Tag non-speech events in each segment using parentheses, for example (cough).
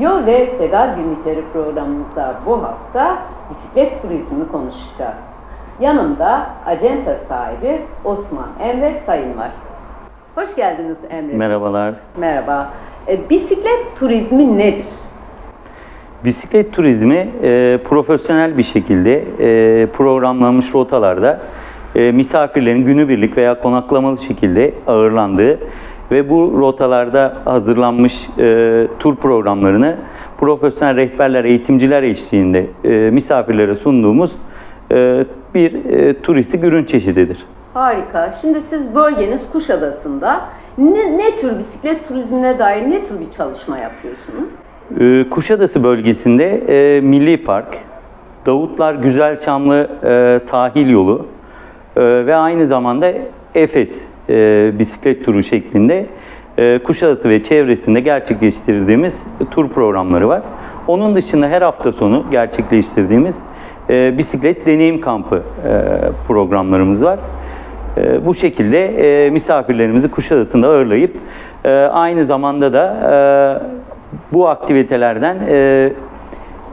Yol ve Pedal Günlükleri programımızda bu hafta bisiklet turizmi konuşacağız. Yanımda acenta sahibi Osman Emre Sayın var. Hoş geldiniz Emre. Merhabalar. Merhaba. E, bisiklet turizmi nedir? Bisiklet turizmi e, profesyonel bir şekilde e, programlanmış rotalarda e, misafirlerin günübirlik veya konaklamalı şekilde ağırlandığı ve bu rotalarda hazırlanmış e, tur programlarını profesyonel rehberler, eğitimciler eşliğinde e, misafirlere sunduğumuz e, bir e, turistik ürün çeşididir. Harika. Şimdi siz bölgeniz Kuşadası'nda ne, ne tür bisiklet turizmine dair ne tür bir çalışma yapıyorsunuz? Ee, Kuşadası bölgesinde e, Milli Park, Davutlar Güzelçamlı e, sahil yolu e, ve aynı zamanda Efes e, bisiklet turu şeklinde e, Kuşadası ve çevresinde gerçekleştirdiğimiz tur programları var. Onun dışında her hafta sonu gerçekleştirdiğimiz e, bisiklet deneyim kampı e, programlarımız var. E, bu şekilde e, misafirlerimizi Kuşadası'nda ağırlayıp e, aynı zamanda da e, bu aktivitelerden e,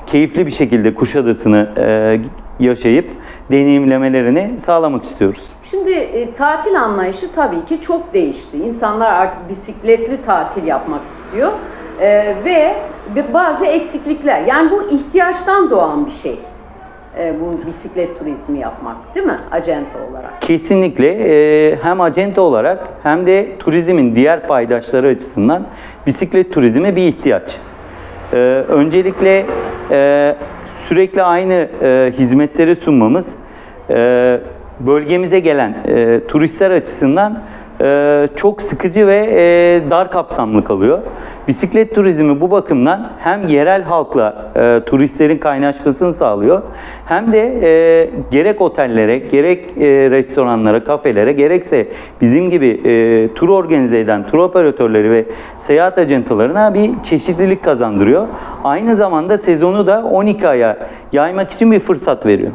keyifli bir şekilde Kuşadası'nı e, yaşayıp deneyimlemelerini sağlamak istiyoruz. Şimdi e, tatil anlayışı tabii ki çok değişti. İnsanlar artık bisikletli tatil yapmak istiyor E, ve bazı eksiklikler. Yani bu ihtiyaçtan doğan bir şey. E, bu bisiklet turizmi yapmak değil mi? Acente olarak. Kesinlikle e, hem acente olarak hem de turizmin diğer paydaşları açısından bisiklet turizmi bir ihtiyaç. E, öncelikle e, sürekli aynı e, hizmetleri sunmamız e, bölgemize gelen e, turistler açısından e, çok sıkıcı ve e, dar kapsamlı kalıyor. Bisiklet turizmi bu bakımdan hem yerel halkla e, turistlerin kaynaşmasını sağlıyor hem de gerek otellere, gerek restoranlara, kafelere, gerekse bizim gibi tur organize eden tur operatörleri ve seyahat ajantalarına bir çeşitlilik kazandırıyor. Aynı zamanda sezonu da 12 aya yaymak için bir fırsat veriyor.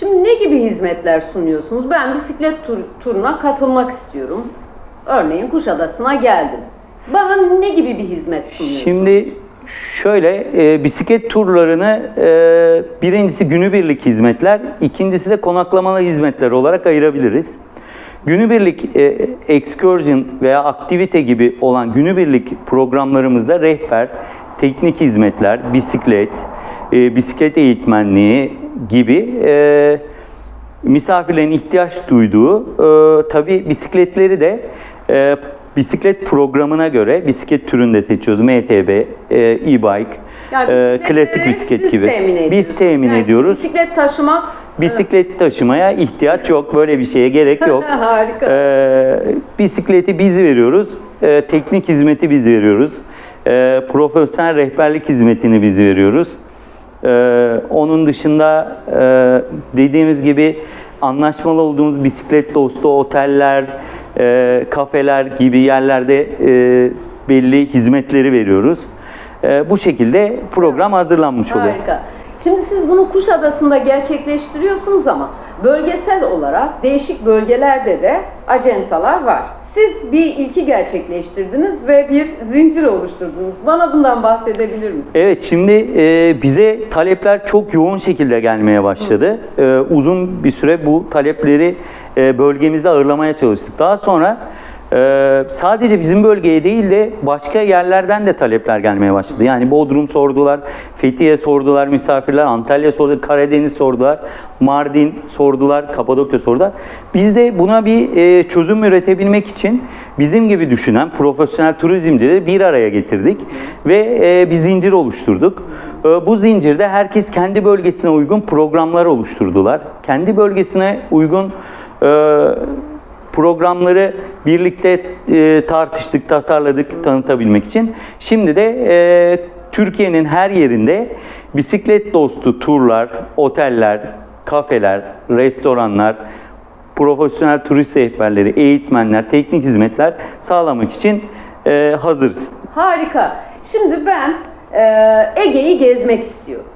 Şimdi ne gibi hizmetler sunuyorsunuz? Ben bisiklet tur- turuna katılmak istiyorum. Örneğin Kuşadası'na geldim. Bana ne gibi bir hizmet sunuyorsunuz? Şimdi şöyle e, bisiklet turlarını e, birincisi günübirlik hizmetler, ikincisi de konaklamalı hizmetler olarak ayırabiliriz. Günübirlik e, excursion veya aktivite gibi olan günübirlik programlarımızda rehber, teknik hizmetler, bisiklet, e, bisiklet eğitmenliği gibi e, misafirlerin ihtiyaç duyduğu e, tabii bisikletleri de e, bisiklet programına göre bisiklet türünde seçiyoruz. MTB, e, e-bike, Yani e, klasik bisiklet gibi. temin Biz temin Yani ediyoruz. Bisiklet taşımak Bisiklet taşımaya ihtiyaç yok. Böyle bir şeye gerek yok. (laughs) Harika. Ee, bisikleti biz veriyoruz. Ee, teknik hizmeti biz veriyoruz. Ee, profesyonel rehberlik hizmetini biz veriyoruz. Ee, onun dışında e, dediğimiz gibi anlaşmalı olduğumuz bisiklet dostu oteller, e, kafeler gibi yerlerde e, belli hizmetleri veriyoruz. E, bu şekilde program hazırlanmış oluyor. Harika. Şimdi siz bunu Kuşadası'nda gerçekleştiriyorsunuz ama bölgesel olarak değişik bölgelerde de acentalar var. Siz bir ilki gerçekleştirdiniz ve bir zincir oluşturdunuz. Bana bundan bahsedebilir misiniz? Evet şimdi e, bize talepler çok yoğun şekilde gelmeye başladı. E, uzun bir süre bu talepleri e, bölgemizde ağırlamaya çalıştık. Daha sonra e, sadece bizim bölgeye değil de başka yerlerden de talepler gelmeye başladı. Yani Bodrum sordular, Fethiye sordular misafirler, Antalya sordular, Karadeniz sordular, Mardin sordular, Kapadokya sordular. Biz de buna bir e, çözüm üretebilmek için bizim gibi düşünen profesyonel turizmcileri bir araya getirdik ve e, bir zincir oluşturduk. E, bu zincirde herkes kendi bölgesine uygun programlar oluşturdular. Kendi bölgesine uygun e, programları birlikte e, tartıştık, tasarladık tanıtabilmek için. Şimdi de e, Türkiye'nin her yerinde bisiklet dostu turlar, oteller, kafeler, restoranlar, profesyonel turist rehberleri, eğitmenler, teknik hizmetler sağlamak için e, hazırız. Harika. Şimdi ben e, Ege'yi gezmek istiyorum.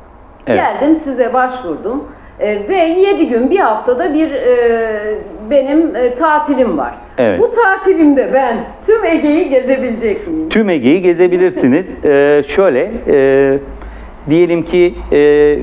Evet. Geldim size başvurdum E, ve 7 gün bir haftada bir e, benim e, tatilim var. Evet. Bu tatilimde ben tüm Ege'yi gezebilecek miyim? Tüm Ege'yi gezebilirsiniz. (laughs) Ee, şöyle, e, diyelim ki e,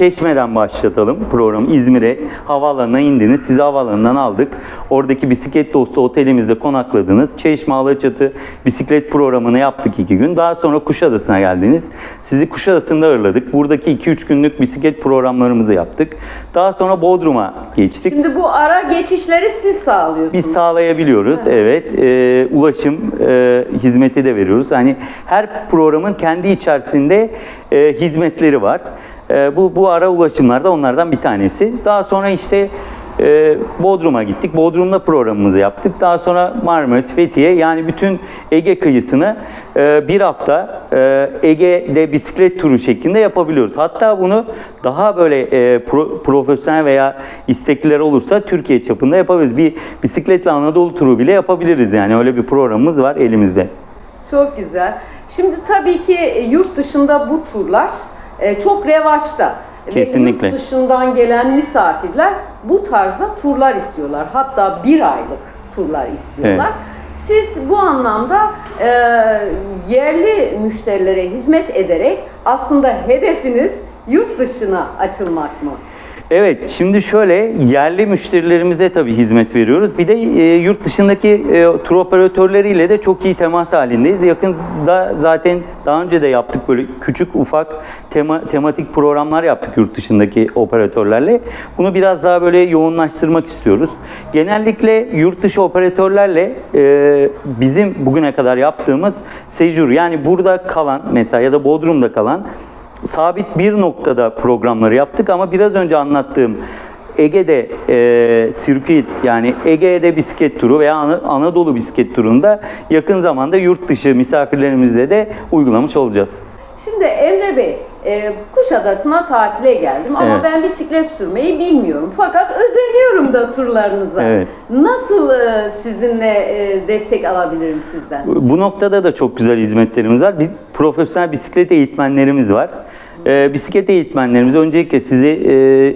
Çeşme'den başlatalım programı. İzmir'e havaalanına indiniz. Sizi havaalanından aldık. Oradaki bisiklet dostu otelimizde konakladınız. Çeşme Alaçatı bisiklet programını yaptık iki gün. Daha sonra Kuşadası'na geldiniz. Sizi Kuşadası'nda ağırladık. Buradaki 2-3 günlük bisiklet programlarımızı yaptık. Daha sonra Bodrum'a geçtik. Şimdi bu ara geçişleri siz sağlıyorsunuz. Biz sağlayabiliyoruz. Evet. Ee, ulaşım e, hizmeti de veriyoruz. Hani her programın kendi içerisinde e, hizmetleri var. E, bu bu ara ulaşımlar da onlardan bir tanesi. Daha sonra işte e, Bodrum'a gittik. Bodrum'da programımızı yaptık. Daha sonra Marmaris, Fethiye yani bütün Ege kıyısını e, bir hafta e, Ege'de bisiklet turu şeklinde yapabiliyoruz. Hatta bunu daha böyle e, pro- profesyonel veya istekliler olursa Türkiye çapında yapabiliriz. Bir bisikletle Anadolu turu bile yapabiliriz yani öyle bir programımız var elimizde. Çok güzel. Şimdi tabii ki e, yurt dışında bu turlar e, çok revaçta. Kesinlikle. Ve yurt dışından gelen misafirler bu tarzda turlar istiyorlar. Hatta bir aylık turlar istiyorlar. Evet. Siz bu anlamda e, yerli müşterilere hizmet ederek aslında hedefiniz yurt dışına açılmak mı? Evet, şimdi şöyle yerli müşterilerimize tabii hizmet veriyoruz. Bir de e, yurt dışındaki e, tur operatörleriyle de çok iyi temas halindeyiz. Yakında zaten daha önce de yaptık böyle küçük ufak tema, tematik programlar yaptık yurt dışındaki operatörlerle. Bunu biraz daha böyle yoğunlaştırmak istiyoruz. Genellikle yurt dışı operatörlerle e, bizim bugüne kadar yaptığımız sejur yani burada kalan mesela ya da Bodrum'da kalan sabit bir noktada programları yaptık ama biraz önce anlattığım Ege'de e, sirkuit yani Ege'de bisiklet turu veya Ana- Anadolu bisiklet turunda yakın zamanda yurt dışı misafirlerimizle de uygulamış olacağız. Şimdi Emre Bey, e, Kuşadası'na tatile geldim ama Evet. ben bisiklet sürmeyi bilmiyorum. Fakat özeniyorum da turlarınıza. Evet. Nasıl e, sizinle e, destek alabilirim sizden? Bu noktada da çok güzel hizmetlerimiz var. Bir profesyonel bisiklet eğitmenlerimiz var. Ee, bisiklet eğitmenlerimiz öncelikle sizi e,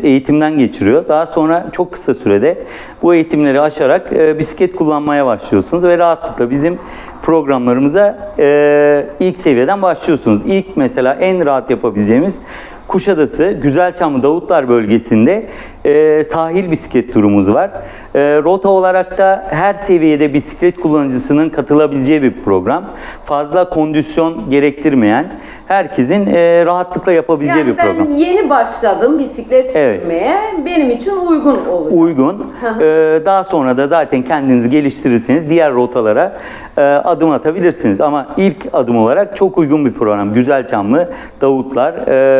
eğitimden geçiriyor. Daha sonra çok kısa sürede bu eğitimleri aşarak e, bisiklet kullanmaya başlıyorsunuz ve rahatlıkla bizim programlarımıza e, ilk seviyeden başlıyorsunuz. İlk mesela en rahat yapabileceğimiz Kuşadası, Güzelçamlı Davutlar bölgesinde e, sahil bisiklet turumuz var. E, rota olarak da her seviyede bisiklet kullanıcısının katılabileceği bir program. Fazla kondisyon gerektirmeyen, herkesin e, rahatlıkla yapabileceği Yani bir ben program. yeni başladım bisiklet Evet. sürmeye. Benim için uygun olur. Uygun. E, daha sonra da zaten kendinizi geliştirirseniz diğer rotalara e, adım atabilirsiniz. Ama ilk adım olarak çok uygun bir program. Güzelçamlı, Davutlar,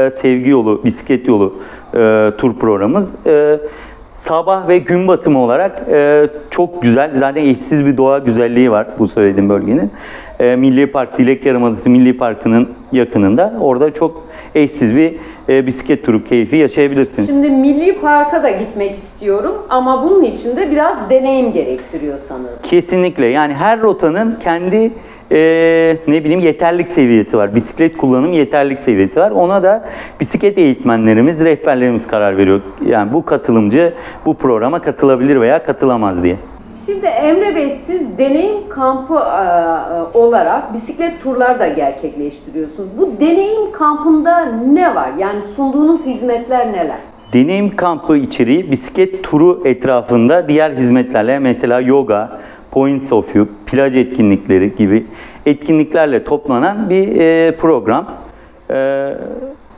e, Sevgi Yolu, Bisiklet Yolu e, tur programımız. E, sabah ve gün batımı olarak e, çok güzel, zaten eşsiz bir doğa güzelliği var bu söylediğim bölgenin. E, Milli Park, Dilek Yarımadası Milli Parkı'nın yakınında. Orada çok eşsiz bir e, bisiklet turu keyfi yaşayabilirsiniz. Şimdi Milli Park'a da gitmek istiyorum ama bunun için de biraz deneyim gerektiriyor sanırım. Kesinlikle. Yani her rotanın kendi e, ne bileyim yeterlik seviyesi var. Bisiklet kullanım yeterlik seviyesi var. Ona da bisiklet eğitmenlerimiz, rehberlerimiz karar veriyor. Yani bu katılımcı bu programa katılabilir veya katılamaz diye. Şimdi Emre Bey siz deneyim kampı e, olarak bisiklet turlar da gerçekleştiriyorsunuz. Bu deneyim kampında ne var? Yani sunduğunuz hizmetler neler? Deneyim kampı içeriği bisiklet turu etrafında diğer hizmetlerle mesela yoga, points of view, plaj etkinlikleri gibi etkinliklerle toplanan bir e, program. E,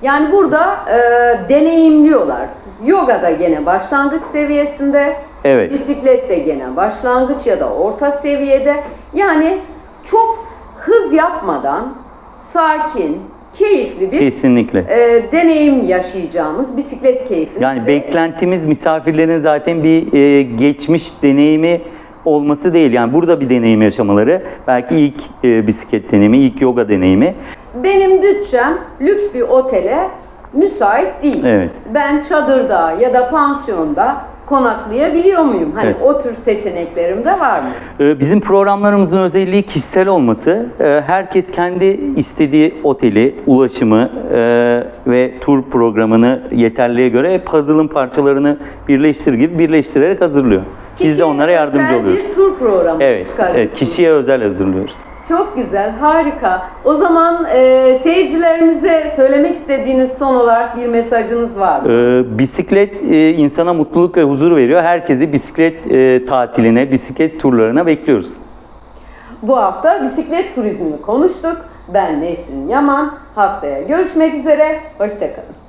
Yani burada e, deneyimliyorlar. Yoga da gene başlangıç seviyesinde, Evet. bisiklet de gene başlangıç ya da orta seviyede. Yani çok hız yapmadan sakin, keyifli bir kesinlikle. e, deneyim yaşayacağımız bisiklet keyfi. Yani beklentimiz misafirlerin zaten bir e, geçmiş deneyimi olması değil. Yani burada bir deneyim yaşamaları. Belki ilk e, bisiklet deneyimi, ilk yoga deneyimi. Benim bütçem lüks bir otele müsait değil. Evet. Ben çadırda ya da pansiyonda konaklayabiliyor muyum? Hani Evet. o tür seçeneklerim de var mı? E, Bizim programlarımızın özelliği kişisel olması. E, Herkes kendi istediği oteli, ulaşımı e, ve tur programını yeterliğe göre puzzle'ın parçalarını birleştir gibi birleştirerek hazırlıyor. Biz de Kişiye onlara yardımcı oluyoruz. Bir tur programı Evet, evet kişiye özel hazırlıyoruz. Çok güzel, harika. O zaman e, seyircilerimize söylemek istediğiniz son olarak bir mesajınız var mı? Ee, bisiklet e, insana mutluluk ve huzur veriyor. Herkesi bisiklet e, tatiline, bisiklet turlarına bekliyoruz. Bu hafta bisiklet turizmini konuştuk. Ben Nesrin Yaman. Haftaya görüşmek üzere. Hoşçakalın.